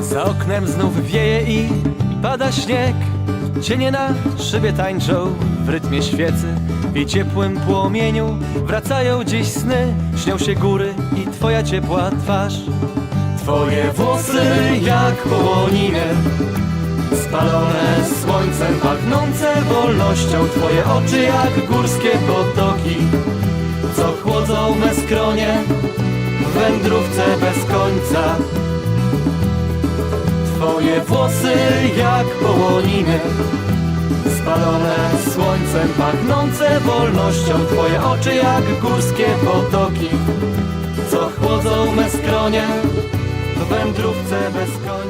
Za oknem znów wieje i pada śnieg. Cienie na szybie tańczą w rytmie świecy I ciepłym płomieniu wracają dziś sny. Śnią się góry i twoja ciepła twarz. Twoje włosy jak połoniny Spalone słońcem, pachnące wolnością. Twoje oczy jak górskie potoki Co chłodzą me skronie w wędrówce bez końca Twoje włosy jak połoniny. Spalone słońcem, pachnące wolnością Twoje oczy jak górskie potoki. Co chłodzą me skronie w wędrówce bez końca